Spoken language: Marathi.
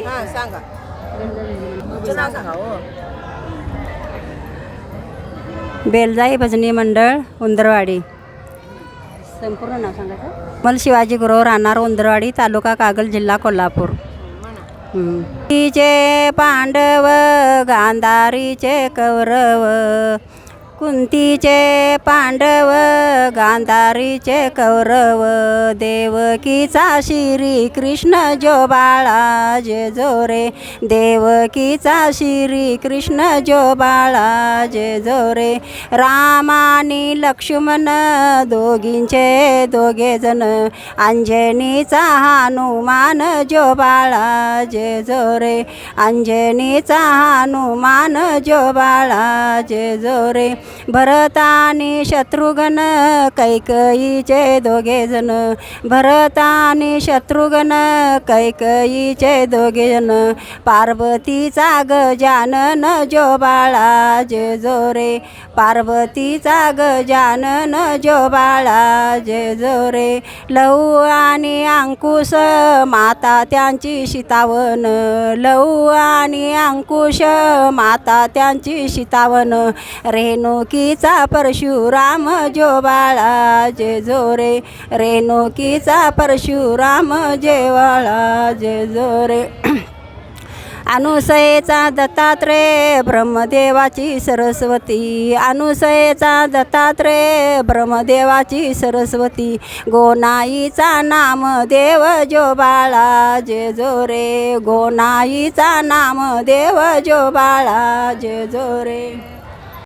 ती हां सांगा. तुमचं नाव सांगा हो. बेलजाई भजनी मंडळ उंदरवाडी. संपूर्ण नाव सांगायचं मला शिवाजी गुरव राहणार उंदरवाडी तालुका कागल जिल्हा कोल्हापूर. तिचे पांडव गांधारीचे कौरव कुंतीचे पांडव गांधारीचे कौरव देवकीचा श्री कृष्ण जो बाळा जे जोरे देवकीचा श्री कृष्ण जो बाळा जे जोरे राम आणि लक्ष्मण दोघींचे दोघे जण अंजनीचा हनुमान जो बाळा जे जोरे अंजनीचा हनुमान जो बाळा जे जोरे रे भरतानी शत्रुघ्न कैकईचे दोघे जण. भरत शत्रुघ्न कैकईचे दोघे जण. पार्वतीचा गजानन जो बाळा जे जोरे. पार्वतीचा गजानन जो बाळा जे जोरे. लहू आणि अंकुश माता त्यांची शितावन. लहू आणि अंकुश माता त्यांची शितावन. रेणुकीचा परशुराम जो बाळा जे जोरे. रेणुकीचा परशुराम जे बाळा जे जोरे. अनुसयेचा दत्तात्रय ब्रह्मदेवाची सरस्वती. अनुसयेचा दत्तात्रय ब्रह्मदेवाची सरस्वती. गोनाईचा नाम देव जो बाळा जे जोरे. गोनाईचा नाम देव जो बाळा जे जोरे.